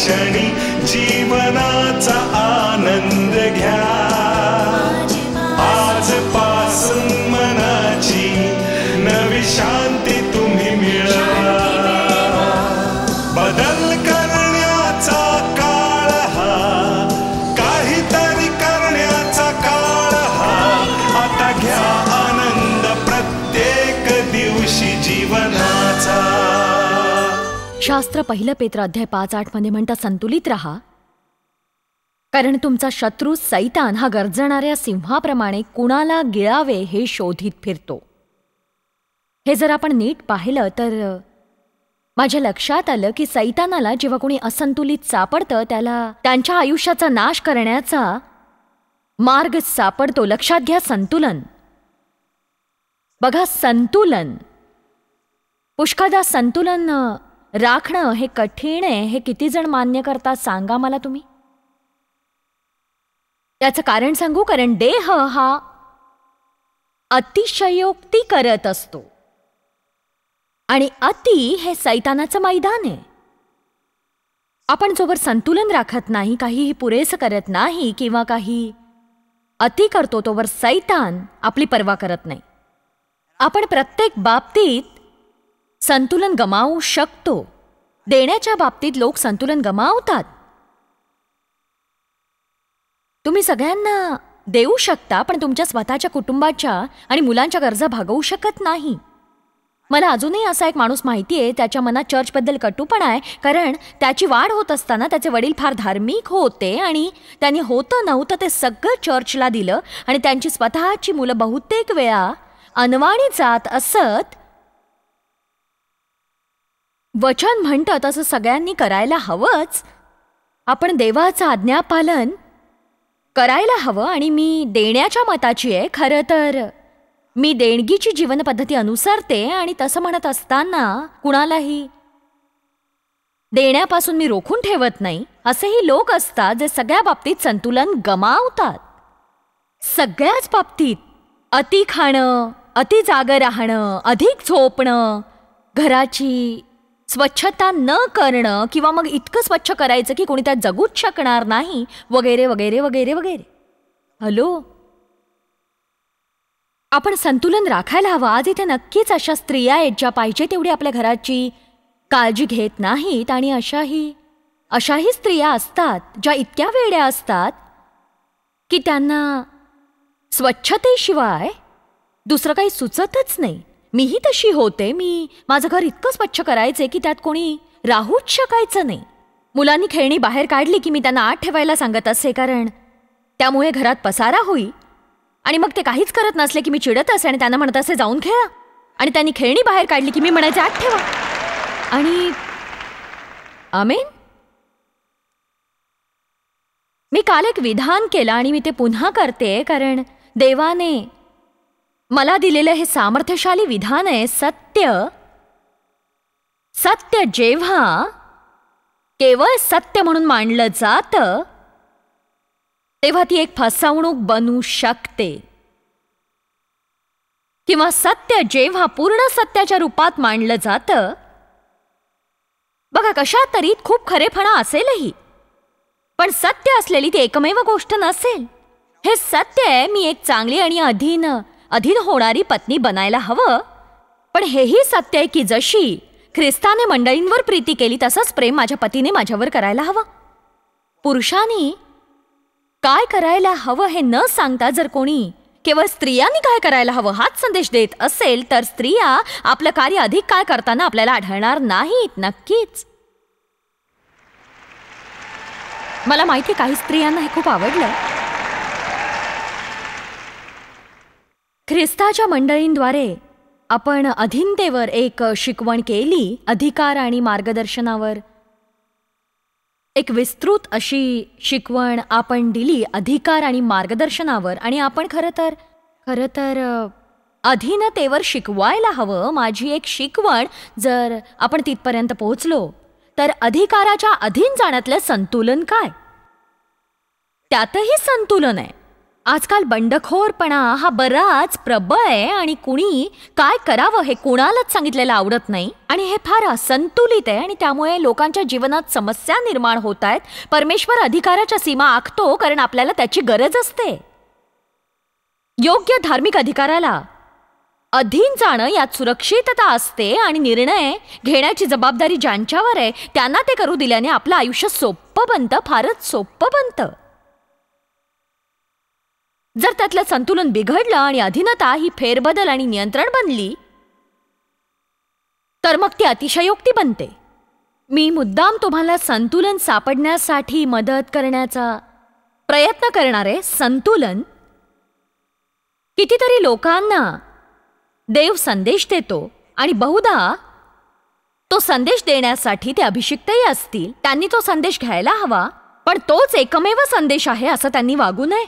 क्षणी जीवनाचा आनंद घ्या. शास्त्र पहिलं पेत्र अध्याय पाच आठमध्ये संतुलित राहा. कारण तुमचा शत्रू सैतान हा गरजणाऱ्या सिंहाप्रमाणे कुणाला गिळावे हे शोधित फिरतो. हे जर आपण नीट पाहिलं तर माझ्या लक्षात आलं की सैतानाला जेव्हा कोणी असंतुलित सापडतं त्याला त्यांच्या आयुष्याचा नाश करण्याचा मार्ग सापडतो. लक्षात घ्या संतुलन. बघा संतुलन. पुष्कळदा संतुलन राखणं हे कठीण आहे हे किती जण मान्य करतात सांगा मला तुम्ही. त्याचं कारण सांगू कारण देह हा अतिशयोक्ती करत असतो. आणि अति हे सैतानाचं मैदान आहे. आपण जोवर संतुलन राखत नाही काहीही पुरेसं करत नाही किंवा काही अति करतो तोवर सैतान आपली पर्वा करत नाही. आपण प्रत्येक बाबतीत संतुलन गमावू शकतो. देण्याच्या बाबतीत लोक संतुलन गमावतात. तुम्ही सगळ्यांना देऊ शकता पण तुमच्या स्वतःच्या कुटुंबाच्या आणि मुलांच्या गरजा भागवू शकत नाही. मला अजूनही असा एक माणूस माहिती आहे त्याच्या मनात चर्चबद्दल कटूपणा आहे कारण त्याची वाढ होत असताना त्याचे वडील फार धार्मिक होते आणि त्यांनी होतं नव्हतं ते सगळं चर्चला दिलं आणि त्यांची स्वतःची मुलं बहुतेक वेळा अनवाणी जात असत वचन म्हणतं तसं सगळ्यांनी करायला हवंच. आपण देवाचं आज्ञापालन करायला हवं आणि मी देण्याच्या मताची आहे खरं तर मी देणगीची जीवनपद्धती अनुसरते आणि तसं म्हणत असताना कुणालाही देण्यापासून मी रोखून ठेवत नाही असेही लोक असतात जे सगळ्या बाबतीत संतुलन गमावतात. सगळ्याच बाबतीत अति खाणं अति जागं राहणं अधिक झोपणं घराची स्वच्छता न करणं किंवा मग इतकं स्वच्छ करायचं की कोणी त्यात जगूच शकणार नाही वगैरे वगैरे वगैरे वगैरे. हॅलो? आपण संतुलन राखायला हवं. आज इथे नक्कीच अशा स्त्रिया आहेत ज्या पाहिजे तेवढी आपल्या घराची काळजी घेत नाहीत आणि अशाही अशाही स्त्रिया असतात ज्या इतक्या वेड्या असतात की त्यांना स्वच्छतेशिवाय दुसरं काही सुचतच नाही. मीही तशी होते. मी माझं घर इतकं स्वच्छ करायचे की त्यात कोणी राहूच शकायचं नाही. मुलांनी खेळणी बाहेर काढली की मी त्यांना आत ठेवायला सांगत असे कारण त्यामुळे घरात पसारा होई. आणि मग ते काहीच करत नसले की मी चिडत असे आणि त्यांना म्हणत असे जाऊन खेळा. आणि त्यांनी खेळणी बाहेर काढली की मी म्हणायचे आत ठेवा. आणि आमेन? मी काल एक विधान केलं आणि मी ते पुन्हा करते कारण देवाने मला दिलेलं हे सामर्थ्यशाली विधान आहे सत्य. सत्य जेव्हा केवळ सत्य म्हणून मानलं जातं तेव्हा ती एक फसवणूक बनू शकते. किंवा सत्य जेव्हा पूर्ण सत्याच्या रूपात मांडलं जातं बघा कशा तरी खूप खरेपणा असेलही. पण सत्य असलेली ती एकमेव गोष्ट नसेल. हे सत्य आहे मी एक चांगली आणि अधीन अधीन होणारी पत्नी बनायला हवं. पण हेही सत्य आहे की जशी ख्रिस्ताने मंडळींवर प्रीती केली तसंच प्रेम माझ्या पतीने माझ्यावर करायला हवं. पुरुषांनी काय करायला हवं हे न सांगता जर कोणी केवळ स्त्रियांनी काय करायला हवं हाच संदेश देत असेल तर स्त्रिया आपलं कार्य अधिक काय करताना आपल्याला आढळणार नाहीत नक्कीच. मला माहिती काही स्त्रियांना हे खूप आवडलं. ख्रिस्ताच्या मंडळींद्वारे आपण अधीनतेवर एक शिकवण केली अधिकार आणि मार्गदर्शनावर. एक विस्तृत अशी शिकवण आपण दिली अधिकार आणि मार्गदर्शनावर. आणि आपण खरं तर खरं तर अधीनतेवर शिकवायला हवं. माझी एक शिकवण जर आपण तिथपर्यंत पोहोचलो तर अधिकाराच्या अधीन जाण्यातलं संतुलन काय? त्यातही संतुलन आहे. आजकाल बंडखोरपणा हा बराच प्रबळ आहे आणि कुणी काय करावं हे कुणालाच सांगितलेलं आवडत नाही. आणि हे फार असंतुलित आहे आणि त्यामुळे लोकांच्या जीवनात समस्या निर्माण होत आहेत. परमेश्वर अधिकाराच्या सीमा आखतो कारण आपल्याला त्याची गरज असते. योग्य धार्मिक अधिकाराला अधीन जाणं यात सुरक्षितता असते आणि निर्णय घेण्याची जबाबदारी ज्यांच्यावर आहे त्यांना ते करू दिल्याने आपलं आयुष्य सोपं बनतं फारच सोपं बनतं. जर त्यातलं संतुलन बिघडलं आणि अधीनता ही फेरबदल आणि नियंत्रण बनली तर मग ती अतिशयोक्ती बनते. मी मुद्दाम तुम्हाला संतुलन सापडण्यासाठी मदत करण्याचा प्रयत्न करणारे संतुलन कितीतरी लोकांना देव संदेश देतो आणि बहुधा तो संदेश देण्यासाठी ते अभिषिक्तही असतील. त्यांनी तो संदेश घ्यायला हवा पण तोच एकमेव संदेश आहे असं त्यांनी वागू नये.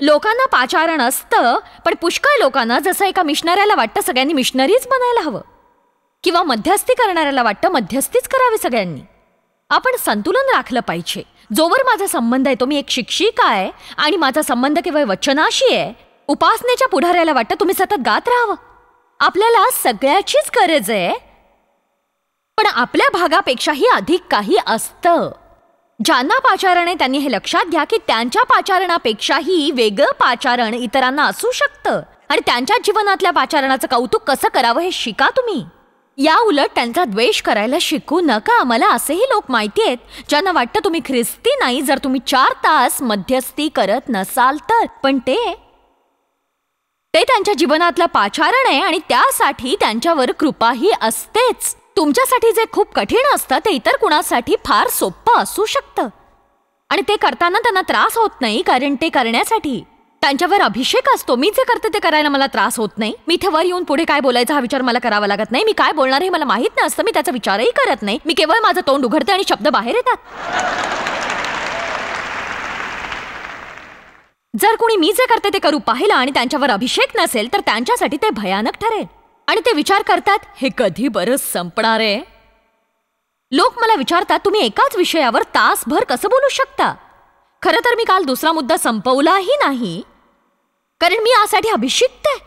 लोकांना पाचारण असतं पण पुष्कळ लोकांना जसं एका मिशनऱ्याला वाटतं सगळ्यांनी मिशनरीच बनायला हवं. किंवा मध्यस्थी करणाऱ्याला वाटतं मध्यस्थीच करावी सगळ्यांनी. आपण संतुलन राखलं पाहिजे. जोवर माझा संबंध आहे तो मी एक शिक्षिका आहे आणि माझा संबंध केवळ वचनाशी आहे. उपासनेच्या पुढाऱ्याला वाटतं तुम्ही सतत गात राहावं. आपल्याला सगळ्याचीच गरज आहे. पण आपल्या भागापेक्षाही अधिक काही असतं. ज्यांना पाचारण आहे त्यांनी हे लक्षात घ्या की त्यांच्या पाचारणापेक्षाही वेगळं पाचारण इतरांना असू शकतं. आणि त्यांच्या जीवनातल्या पाचारणाचं कौतुक कसं करावं हे शिका तुम्ही. या उलट त्यांचा द्वेष करायला शिकू नका मला असेही लोक माहिती आहेत. ज्यांना वाटतं तुम्ही ख्रिस्ती नाही जर तुम्ही चार तास मध्यस्थी करत नसाल तर. पण ते ते त्यांच्या जीवनातलं पाचारण आहे आणि त्यासाठी त्यांच्यावर कृपाही असतेच. तुमच्यासाठी जे खूप कठीण असतं ते इतर कुणासाठी फार सोपं असू शकतं. आणि ते करताना त्यांना त्रास होत नाही कारण ते करण्यासाठी. त्यांच्यावर अभिषेक असतो. मी जे करते ते करायला मला त्रास होत नाही. मी इथे वर येऊन पुढे काय बोलायचा हा विचार मला करावा लागत नाही. मी काय बोलणार हे मला माहीत नसतं. मी त्याचा विचारही करत नाही. मी केवळ माझं तोंड उघडते आणि शब्द बाहेर येतात. जर कोणी मी जे करते ते करू पाहिलं आणि त्यांच्यावर अभिषेक नसेल तर त्यांच्यासाठी ते भयानक ठरेल. आणि ते विचार करतात हे कधी बरं संपणार आहे? लोक मला विचारतात तुम्ही एकाच विषयावर तासभर कसं बोलू शकता? खरं तर मी काल दुसरा मुद्दा संपवलाही नाही. कारण मी यासाठी अभिषिक्त आहे.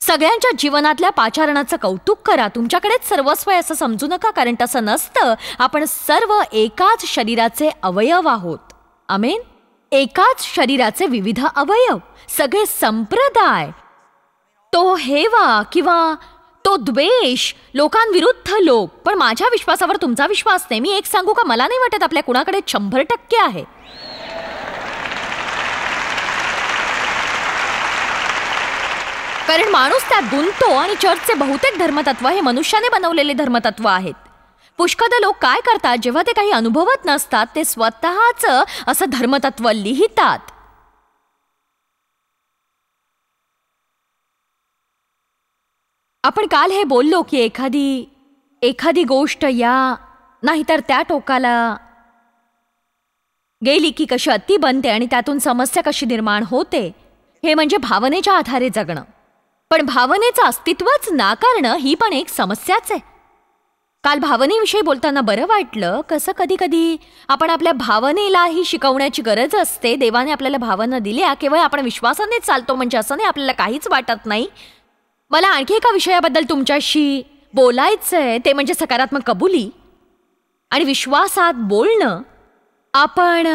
सगळ्यांच्या जीवनातल्या पाचारणाचं कौतुक करा. तुमच्याकडेच सर्वस्व आहे असं समजू नका कारण तसं नसतं. आपण सर्व एकाच शरीराचे अवयव आहोत. आमेन? एकाच शरीराचे विविध अवयव. सगळे संप्रदाय. तो हेवा किंवा तो द्वेष लोकांविरुद्ध लोक पण माझ्या विश्वासावर तुमचा विश्वास नाही. मी एक सांगू का? मला नाही वाटत आपल्या कुणाकडे शंभर टक्के आहे. कारण माणूस त्यात गुंतो आणि चर्चचे बहुतेक धर्मतत्व हे मनुष्याने बनवलेले धर्मतत्व आहेत. पुष्कळ लोक काय करतात? जेव्हा ते काही अनुभवत नसतात ते स्वतःच असं धर्मतत्व लिहितात. आपण काल हे बोललो की एखादी एखादी गोष्ट या नाहीतर त्या टोकाला गेली की कशी अति बनते आणि त्यातून समस्या कशी निर्माण होते हे म्हणजे भावनेच्या आधारे जगणं. पण भावनेचं अस्तित्वच नाकारणं ही पण एक समस्याच आहे. काल भावनेविषयी बोलताना बरं वाटलं कसं कधी कधी आपण आपल्या भावनेलाही शिकवण्याची गरज असते देवाने आपल्याला भावना दिल्या केवळ आपण विश्वासानेच चालतो म्हणजे असं नाही आपल्याला काहीच वाटत नाही. मला आणखी एका विषयाबद्दल तुमच्याशी बोलायचं आहे ते म्हणजे सकारात्मक कबुली आणि विश्वासात बोलणं. आपण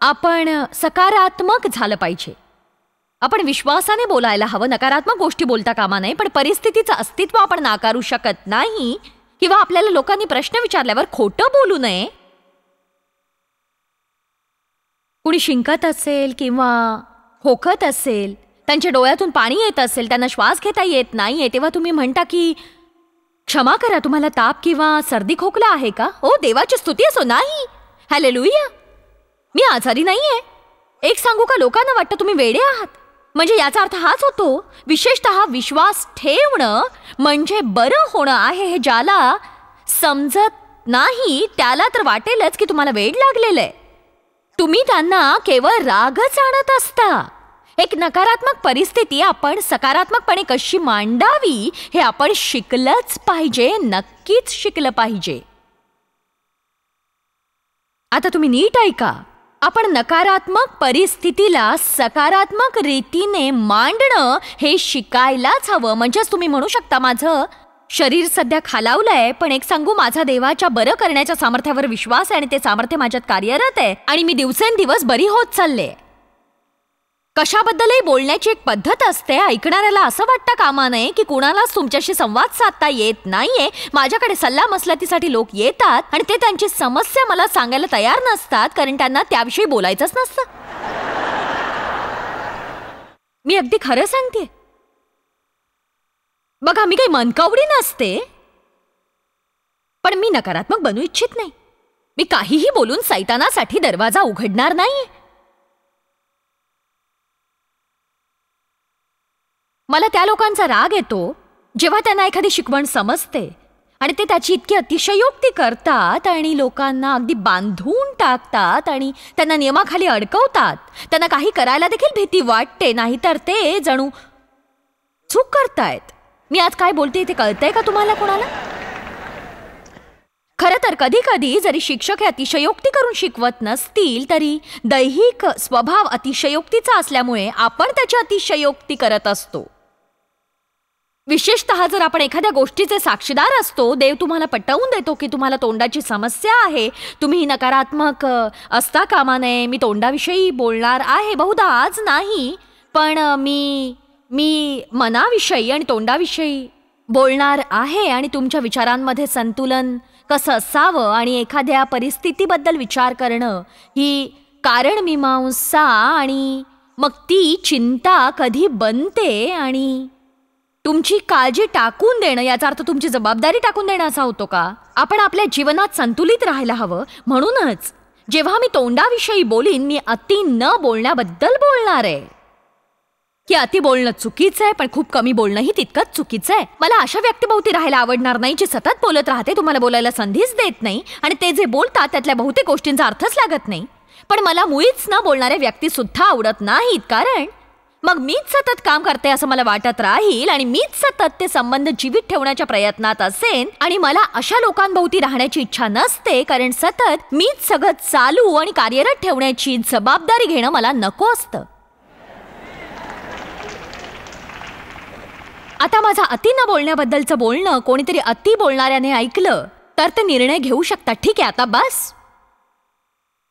आपण सकारात्मक झालं पाहिजे. आपण विश्वासाने बोलायला हवं. नकारात्मक गोष्टी बोलता कामा नये पण परिस्थितीचं अस्तित्व आपण नाकारू शकत नाही किंवा आपल्याला लोकांनी प्रश्न विचारल्यावर खोटं बोलू नये. कुणी शिंकत असेल किंवा खोकत असेल त्यांच्या डोळ्यातून पाणी येत असेल त्यांना श्वास घेता येत नाहीये तेव्हा तुम्ही म्हणता की क्षमा करा तुम्हाला ताप किंवा सर्दी खोकला आहे का? हो देवाची स्तुती असो नाही. हॅलेलुया मी आजारी नाहीये. एक सांगू का लोकांना वाटतं तुम्ही वेडे आहात? म्हणजे याचा अर्थ हाच होतो. विशेषतः विश्वास ठेवणं म्हणजे बरं होणं आहे हे ज्याला समजत नाही त्याला तर वाटेलच की तुम्हाला वेड लागलेलं आहे. तुम्ही त्यांना केवळ रागच आणत असता. एक नकारात्मक परिस्थिती आपण सकारात्मकपणे कशी मांडावी हे आपण शिकलंच पाहिजे नक्कीच शिकलं पाहिजे. आता तुम्ही नीट ऐका. आपण नकारात्मक परिस्थितीला सकारात्मक रीतीने मांडणं हे शिकायलाच हवं. म्हणजेच तुम्ही म्हणू शकता माझं शरीर सध्या खालावलंय पण एक सांगू माझा देवाच्या बरं करण्याच्या सामर्थ्यावर विश्वास आहे आणि ते सामर्थ्य माझ्यात कार्यरत आहे आणि मी दिवसेंदिवस बरी होत चालले कशाबद्दलही बोलण्याची एक पद्धत असते. ऐकणाऱ्याला असं वाटतं कामा नये की कुणालाच तुमच्याशी संवाद साधता येत नाहीये. माझ्याकडे सल्ला मसलतीसाठी लोक येतात आणि ते त्यांची समस्या मला सांगायला तयार नसतात कारण त्यांना त्याविषयी बोलायचंच नसतं. मी अगदी खरं सांगते बघा मी काही मनकावडी नसते. पण मी नकारात्मक बनू इच्छित नाही. मी काहीही बोलून सैतानासाठी दरवाजा उघडणार नाही मला त्या लोकांचा राग येतो जेव्हा त्यांना एखादी शिकवण समजते आणि ते त्याची इतकी अतिशयोक्ती करतात आणि लोकांना अगदी बांधून टाकतात आणि त्यांना नियमाखाली अडकवतात. त्यांना काही करायला देखील भीती वाटते नाहीतर ते जणू चूक करतायत. मी आज काय बोलते ते कळतंय का तुम्हाला कोणाला? खरं तर कधी कधी जरी शिक्षक हे अतिशयोक्ती करून शिकवत नसतील तरी दैहिक स्वभाव अतिशयोक्तीचा असल्यामुळे आपण त्याची अतिशयोक्ती करत असतो. विशेषतः जर आपण एखाद्या गोष्टीचे साक्षीदार असतो देव तुम्हाला पटवून देतो की तुम्हाला तोंडाची समस्या आहे तुम्ही नकारात्मक असता कामा नये मी तोंडाविषयी बोलणार आहे बहुधा आज नाही पण मी मी मनाविषयी आणि तोंडाविषयी बोलणार आहे आणि तुमच्या विचारांमध्ये संतुलन कसं असावं आणि एखाद्या परिस्थितीबद्दल विचार करणं ही कारण मीमांसा आणि मग ती चिंता कधी बनते आणि तुमची काळजी टाकून देणं याचा अर्थ तुमची जबाबदारी टाकून देणं असा होतो का? आपण आपल्या जीवनात संतुलित राहायला हवं. म्हणूनच जेव्हा मी तोंडाविषयी बोलीन मी अति न बोलण्याबद्दल बोलणार आहे. की अति बोलणं चुकीचं आहे पण खूप कमी बोलणंही तितकंच चुकीचं आहे. मला अशा व्यक्तीभोवती राहायला आवडणार नाही जी सतत बोलत राहते तुम्हाला बोलायला संधीच देत नाही आणि ते जे बोलतात त्यातल्या बहुतेक गोष्टींचा अर्थच लागत नाही. पण मला मुळीच न बोलणाऱ्या व्यक्ती सुद्धा आवडत नाहीत. कारण मग मीच सतत काम करते असं मला वाटत राहील आणि मीच सतत ते संबंध जीवित ठेवण्याच्या प्रयत्नात असेन आणि मला अशा लोकांभोवती राहण्याची इच्छा नसते कारण सतत मीच सगळं चालू आणि कार्यरत ठेवण्याची जबाबदारी घेणं मला नको असतं. आता माझा अति न बोलण्याबद्दलचं बोलणं कोणीतरी अति बोलणाऱ्याने ऐकलं तर ते निर्णय घेऊ शकतात ठीक आहे आता बस.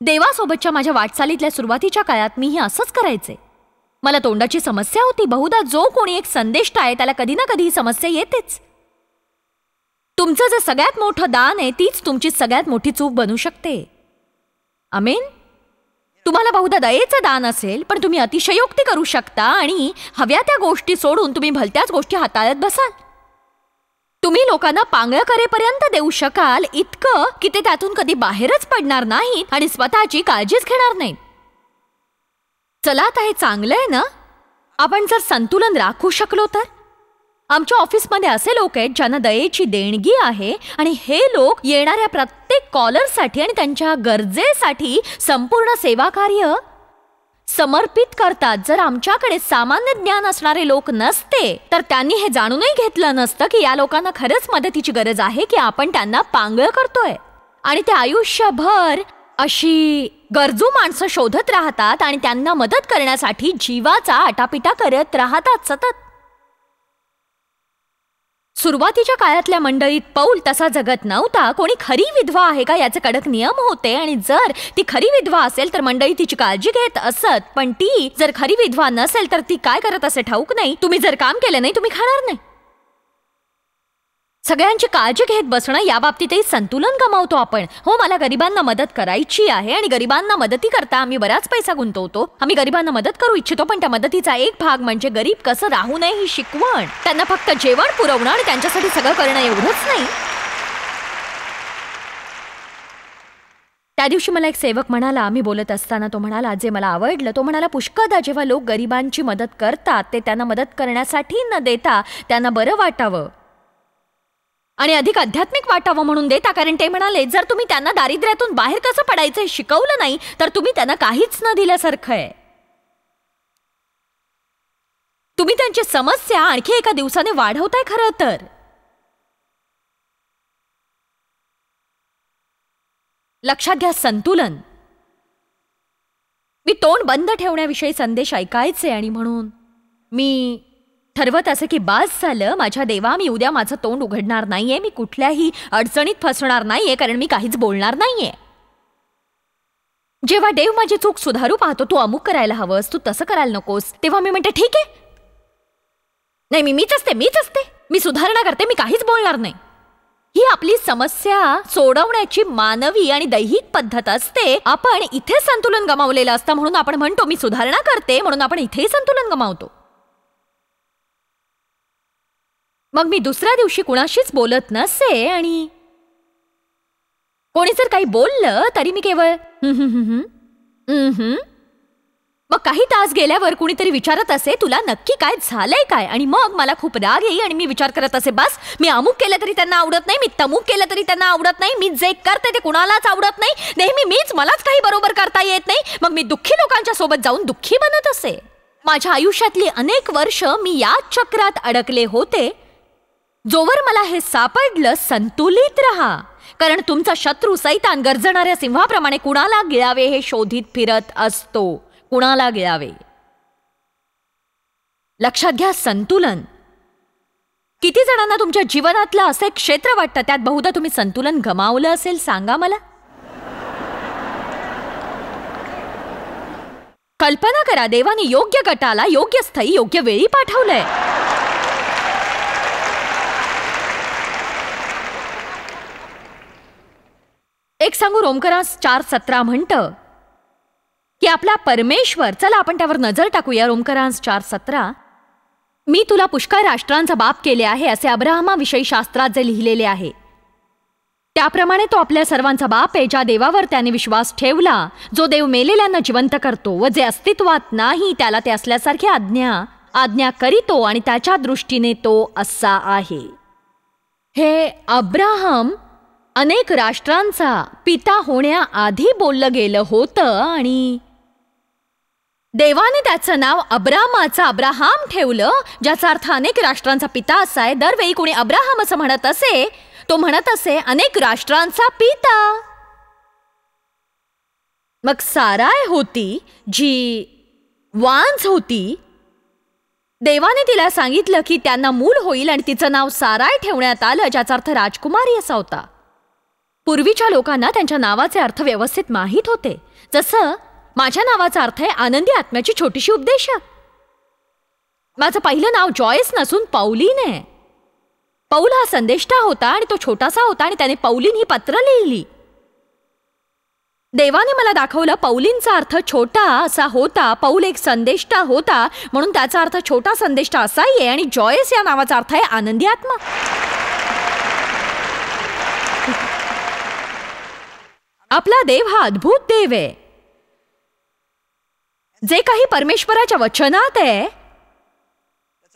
देवासोबतच्या माझ्या वाटचालीतल्या सुरुवातीच्या काळात मीही असंच करायचे. मला तोंडाची समस्या होती. बहुधा जो कोणी एक संदेष्ट आहे त्याला कधी ना कधी ही समस्या येतेच. तुमचं जे सगळ्यात मोठं दान आहे तीच तुमची सगळ्यात मोठी चूक बनू शकते. अमेन तुम्हाला बहुधा दयेचं दान असेल पण तुम्ही अतिशयोक्ती करू शकता आणि हव्या त्या गोष्टी सोडून तुम्ही भलत्याच गोष्टी हाताळत बसाल. तुम्ही लोकांना पांगळ करेपर्यंत देऊ शकाल इतकं की ते त्यातून कधी बाहेरच पडणार नाहीत आणि स्वतःची काळजीच घेणार नाहीत. चला आता हे चांगलं आहे ना? आपण जर संतुलन राखू शकलो तर? आमच्या ऑफिसमध्ये असे लोक आहेत ज्यांना दयेची देणगी आहे आणि हे लोक येणाऱ्या प्रत्येक कॉलरसाठी आणि त्यांच्या गरजेसाठी संपूर्ण सेवा कार्य समर्पित करतात. जर आमच्याकडे सामान्य ज्ञान असणारे लोक नसते तर त्यांनी हे जाणूनही घेतलं नसतं की या लोकांना खरंच मदतीची गरज आहे की आपण त्यांना पांगळ करतोय. आणि ते आयुष्यभर अशी गरजू माणसं शोधत राहतात आणि त्यांना मदत करण्यासाठी जीवाचा आटापिटा करत राहतात सतत. सुरुवातीच्या काळातल्या मंडळीत पौल तसा जगत नव्हता. कोणी खरी विधवा आहे का याचे कडक नियम होते आणि जर ती खरी विधवा असेल तर मंडळी तिची काळजी घेत असत. पण ती जर खरी विधवा नसेल तर ती काय करत असे ठाऊक नाही. तुम्ही जर काम केलं नाही तुम्ही खाणार नाही. सगळ्यांची काळजी घेत बसणं याबाबतीतही संतुलन गमावतो आपण. हो मला गरिबांना मदत करायची आहे आणि गरिबांना मदती करता आम्ही बराच पैसा गुंतवतो. आम्ही गरिबांना मदत करू इच्छितो पण त्या मदतीचा एक भाग म्हणजे गरीब कसं राहू नये ही शिकवण. त्यांना फक्त जेवण पुरवणं आणि त्यांच्यासाठी सगळं करणं एवढंच नाही. त्या दिवशी मला एक सेवक म्हणाला मी बोलत असताना तो म्हणाला जे मला आवडलं. तो म्हणाला पुष्कळदा जेव्हा लोक गरिबांची मदत करतात ते त्यांना मदत करण्यासाठी न देता त्यांना बरं वाटावं. आणि अधिक आध्यात्मिक वाटावं म्हणून देता कारण ते म्हणाले जर तुम्ही त्यांना दारिद्र्यातून बाहेर कसं पडायचं हे शिकवलं नाही तर तुम्ही त्यांना काहीच न दिल्यासारखं आहे. तुम्ही त्यांची समस्या आणखी एका दिवसाने वाढवताय खरं तर. लक्षात घ्या संतुलन. मी तोंड बंद ठेवण्याविषयी संदेश ऐकायचे आणि म्हणून मी ठरवत असे की बास झालं माझ्या देवा मी उद्या माझं तोंड उघडणार नाहीये मी कुठल्याही अडचणीत फसणार नाहीये कारण मी काहीच बोलणार नाहीये. जेव्हा देव माझी चूक सुधारू पाहतो तू अमुक करायला हवंस तू तसं करायला नकोस तेव्हा मी म्हणते ठीक आहे. नाही मी मीच असते मीच असते. मी सुधारणा करते मी काहीच बोलणार नाही. ही आपली समस्या सोडवण्याची मानवी आणि दैहिक पद्धत असते. आपण इथे संतुलन गमावलेलं असतं म्हणून आपण म्हणतो मी सुधारणा करते म्हणून आपण इथेही संतुलन गमावतो. मग मी दुसऱ्या दिवशी कुणाशीच बोलत नसे आणि कोणी जर काही बोललं तरी मी केवळ मग काही तास गेल्यावर कुणीतरी विचारत असे तुला नक्की काय झालंय काय? आणि मग मला खूप राग येईल आणि मी विचार करत असे बस मी अमुक केलं तरी त्यांना आवडत नाही मी तमुक केलं तरी त्यांना आवडत नाही मी जे करते ते कुणालाच आवडत नाही नेहमी मीच मलाच काही बरोबर करता येत नाही मग मी दुःखी लोकांच्या सोबत जाऊन दुःखी बनत असे. माझ्या आयुष्यातली अनेक वर्ष मी याच चक्रात अडकले होते जोवर मला हे सापडलं संतुलित रहा. कारण तुमचा शत्रू सैतान गरजणाऱ्या सिंहाप्रमाणे कुणाला गिळावे हे शोधित फिरत असतो. कुणाला गिळावे? लक्षात घ्या संतुलन. किती जणांना तुमच्या जीवनातलं असे क्षेत्र वाटतं त्यात बहुधा तुम्ही संतुलन गमावलं असेल सांगा मला. कल्पना करा देवाने योग्य गटाला योग्य स्थळी योग्य वेळी पाठवलंय. एक सांगू रोमकरास चार सतरा म्हणतं की आपला परमेश्वर चला आपण त्यावर नजर टाकूया रोमकरांस चार सतरा. मी तुला पुष्कळ राष्ट्रांचा बाप केले आहे असे अब्राहमाविषयी शास्त्रात जे लिहिलेले आहे. त्याप्रमाणे तो आपल्या सर्वांचा बाप आहे ज्या देवावर त्याने विश्वास ठेवला जो देव मेलेल्यांना जिवंत करतो व जे अस्तित्वात नाही त्याला ते असल्यासारखी आज्ञा आज्ञा करीतो आणि त्याच्या दृष्टीने तो असा आहे. हे अब्राहम अनेक राष्ट्रांचा पिता होण्याआधी बोललं गेलं होतं आणि देवाने त्याचं नाव अब्रामाचा अब्राहाम ठेवलं ज्याचा अर्थ अनेक राष्ट्रांचा पिता असा आहे. दरवेळी कोणी अब्राहम असं म्हणत असे तो म्हणत असे अनेक राष्ट्रांचा पिता. मग साराय होती जी वांझ होती. देवाने तिला सांगितलं की त्यांना मूल होईल आणि तिचं नाव साराय ठेवण्यात आलं ज्याचा अर्थ राजकुमारी असा होता. पूर्वीच्या लोकांना त्यांच्या नावाचे अर्थ व्यवस्थित माहीत होते. जसं माझ्या नावाचा अर्थ आहे आनंदी आत्म्याची छोटीशी उपदेशक माझं पहिलं नाव जॉयस नसून पौलीन आहे पौल हा संदेष्टा होता आणि तो छोटासा होता आणि त्याने पौलीन ही पत्र लिहिली. देवाने मला दाखवलं पौलींचा अर्थ छोटा असा होता पौल एक संदेष्टा होता म्हणून त्याचा अर्थ छोटा संदेष्टा असाही आहे आणि जॉयस या नावाचा अर्थ आहे आनंदी आत्मा. आपला देव हा अद्भुत देव आहे. जे काही परमेश्वराच्या वचनात आहे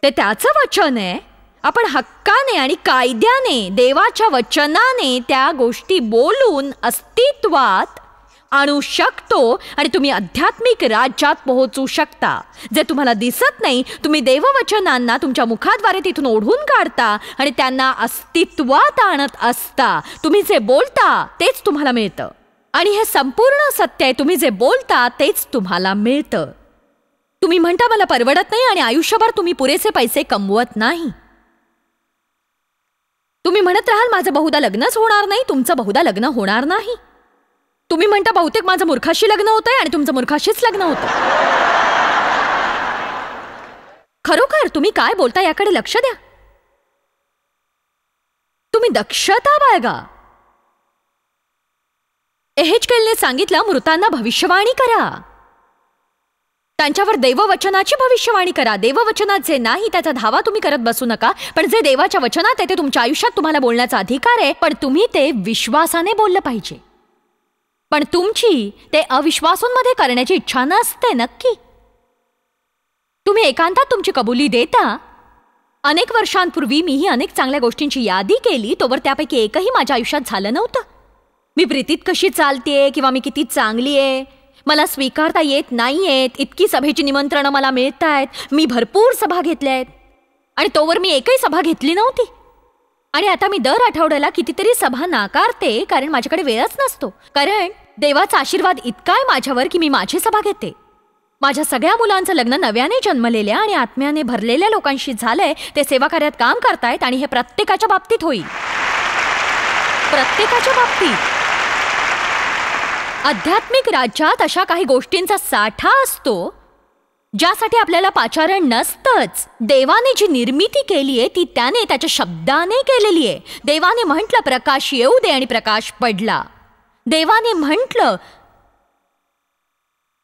ते त्याचं वचन आहे. आपण हक्काने आणि कायद्याने देवाच्या वचनाने त्या गोष्टी बोलून अस्तित्वात आणू शकतो आणि तुम्ही आध्यात्मिक राज्यात पोहोचू शकता. जे तुम्हाला दिसत नाही तुम्ही देववचनांना तुमच्या मुखाद्वारे तिथून ओढून काढता आणि त्यांना अस्तित्वात आणत असता. तुम्ही जे बोलता तेच तुम्हाला मिळतं. आणि हे संपूर्ण सत्य आहे. तुम्ही जे बोलता तेच तुम्हाला मिळतं. तुम्ही म्हणता मला परवडत नाही आणि आयुष्यभर तुम्ही पुरेसे पैसे कमवत नाही. तुम्ही म्हणत राहाल माझं बहुधा लग्नच होणार नाही तुमचं बहुधा लग्न होणार नाही. तुम्ही म्हणता बहुतेक माझं मूर्खाशी लग्न होतंय आणि तुमचं मूर्खाशीच लग्न होतं खरोखर तुम्ही काय बोलता याकडे लक्ष द्या. तुम्ही दक्षता बाळगा. एहेचकेलने सांगितलं मृतांना भविष्यवाणी करा. त्यांच्यावर देववचनाची भविष्यवाणी करा. देववचनात जे नाही त्याचा धावा तुम्ही करत बसू नका. पण जे देवाच्या वचनात आहे ते तुमच्या आयुष्यात तुम्हाला बोलण्याचा अधिकार आहे. पण तुम्ही ते विश्वासाने बोललं पाहिजे. पण तुमची ते अविश्वासूंमध्ये करण्याची इच्छा नसते नक्की. तुम्ही एकांतात तुमची कबुली देता. अनेक वर्षांपूर्वी मीही अनेक चांगल्या गोष्टींची यादी केली. तोवर त्यापैकी एकही माझ्या आयुष्यात झालं नव्हतं. मी प्रीतीत कशी चालतेय किंवा मी किती चांगली आहे? मला स्वीकारता येत नाही आहेत इतकी सभेची निमंत्रणं मला मिळत आहेत मी भरपूर सभा घेतल्या आहेत आणि तोवर मी एकही सभा घेतली नव्हती. आणि आता मी दर आठवड्याला कितीतरी सभा नाकारते कारण माझ्याकडे वेळच नसतो. कारण देवाचा आशीर्वाद इतका आहे माझ्यावर की मी माझी सभा घेते. माझ्या सगळ्या मुलांचं लग्न नव्याने जन्मलेल्या आणि आत्म्याने भरलेल्या लोकांशी झालंय. ते सेवा कार्यात काम करतायत आणि हे प्रत्येकाच्या बाबतीत होईल. प्रत्येकाच्या बाबतीत. आध्यात्मिक राज्यात अशा काही गोष्टींचा साठा असतो ज्यासाठी आपल्याला पाचारण नसतंच. देवाने जी निर्मिती केली आहे ती त्याने त्याच्या शब्दाने केलेली आहे. देवाने म्हटलं प्रकाश येऊ दे आणि प्रकाश पडला. देवाने म्हटलं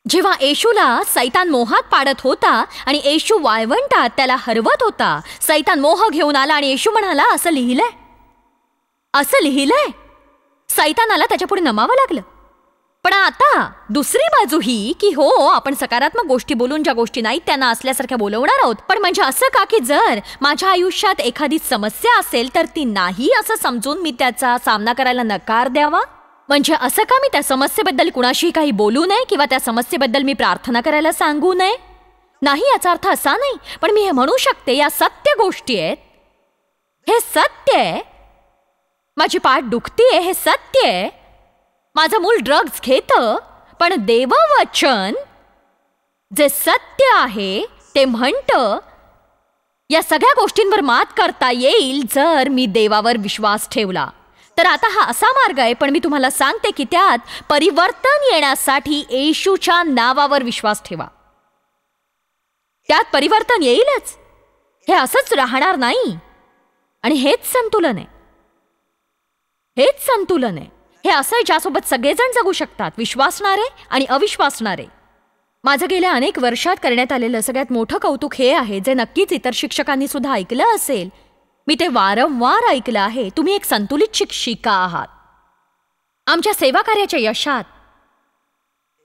जेव्हा येशूला सैतान मोहात पाडत होता आणि येशू वाळवंटात त्याला हरवत होता सैतान मोह घेऊन आला आणि येशू म्हणाला असं लिहिलंय? असं लिहिलंय? सैतानाला त्याच्यापुढे नमावं लागलं. पण आता दुसरी बाजू ही की हो आपण सकारात्मक गोष्टी बोलून ज्या गोष्टी नाहीत त्यांना असल्यासारख्या बोलवणार आहोत. पण म्हणजे असं का की जर माझ्या आयुष्यात एखादी समस्या असेल तर ती नाही असं समजून मी त्याचा सामना करायला नकार द्यावा? म्हणजे असं का मी त्या समस्येबद्दल कुणाशीही काही बोलू नये किंवा त्या समस्येबद्दल मी प्रार्थना करायला सांगू नये? नाही याचा अर्थ असा नाही पण मी हे म्हणू शकते या सत्य गोष्टी आहेत. हे सत्य आहे. माझी पाठ दुखतीये हे सत्य आहे. माझं मूल ड्रग्ज घेतं पण देववचन जे सत्य आहे ते म्हणतं या सगळ्या गोष्टींवर मात करता येईल जर मी देवावर विश्वास ठेवला. तर आता हा असा मार्ग आहे पण मी तुम्हाला सांगते की त्यात परिवर्तन येण्यासाठी येशूच्या नावावर विश्वास ठेवा. त्यात परिवर्तन येईलच. हे असंच राहणार नाही. आणि हेच संतुलन आहे. हेच संतुलन आहे. हे असं आहे ज्यासोबत सगळेजण जगू शकतात विश्वासणारे आणि अविश्वासणारे. माझं गेल्या अनेक वर्षात करण्यात आलेलं सगळ्यात मोठं कौतुक हे आहे जे नक्कीच इतर शिक्षकांनी सुद्धा ऐकलं असेल. मी ते वारंवार ऐकलं आहे. तुम्ही एक संतुलित शिक्षिका आहात. आमच्या सेवा कार्याच्या यशात.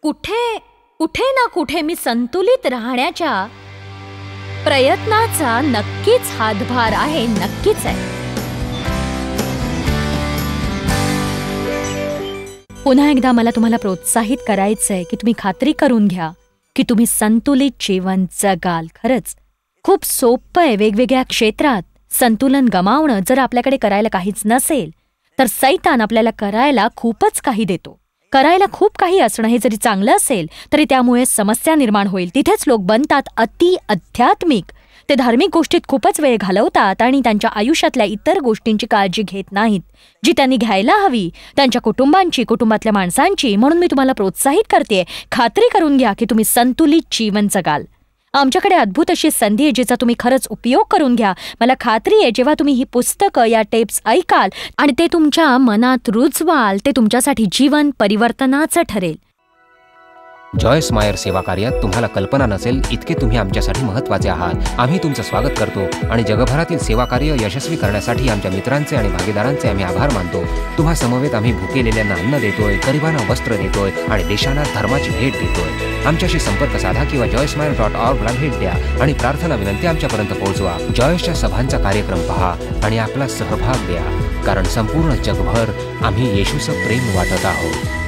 कुठे कुठे ना कुठे मी संतुलित राहण्याच्या प्रयत्नाचा नक्कीच हातभार आहे नक्कीच आहे. पुन्हा एकदा मला तुम्हाला प्रोत्साहित करायचं आहे की तुम्ही खात्री करून घ्या की तुम्ही संतुलित जीवन जगाल. खरंच खूप सोपं आहे वेगवेगळ्या क्षेत्रात संतुलन गमावणं. जर आपल्याकडे करायला काहीच नसेल तर सैतान आपल्याला करायला खूपच काही देतो. करायला खूप काही असणं हे जरी चांगलं असेल तरी त्यामुळे समस्या निर्माण होईल. तिथेच लोक बनतात अति आध्यात्मिक ते धार्मिक गोष्टीत खूपच वेळ घालवतात आणि त्यांच्या आयुष्यातल्या इतर गोष्टींची काळजी घेत नाहीत. जी त्यांनी घ्यायला हवी त्यांच्या कुटुंबांची कुटुंबातल्या माणसांची म्हणून मी तुम्हाला प्रोत्साहित करते खात्री करून घ्या की तुम्ही संतुलित जीवन जगाल. आमच्याकडे अद्भुत अशी संधी आहे जिचा तुम्ही खरंच उपयोग करून घ्या. मला खात्री आहे जेव्हा तुम्ही ही पुस्तकं या टेप्स ऐकाल आणि ते तुमच्या मनात रुजवाल ते तुमच्यासाठी जीवन परिवर्तनाचं ठरेल. जॉय स्मायर सेवा कार्यात तुम्हाला कल्पना नसेल इतके तुम्ही आमच्यासाठी महत्त्वाचे आहात. आम्ही तुमचं स्वागत करतो आणि जगभरातील सेवा कार्य यशस्वी करण्यासाठी आमच्या मित्रांचे आणि भागीदारांचे आम्ही आभार मानतो. तुम्हा समवेत आम्ही भुकेलेल्यांना अन्न देतोय गरिबांना वस्त्र देतोय आणि देशांना धर्माची भेट देतोय. आमच्याशी संपर्क साधा किंवा जॉय स्मायर डॉट ऑर्गला भेट द्या आणि प्रार्थना विनंती आमच्यापर्यंत पोहोचवा. जॉयसच्या सभांचा कार्यक्रम पहा आणि आपला सहभाग द्या. कारण संपूर्ण जगभर आम्ही येशूचं प्रेम वाटत आहोत.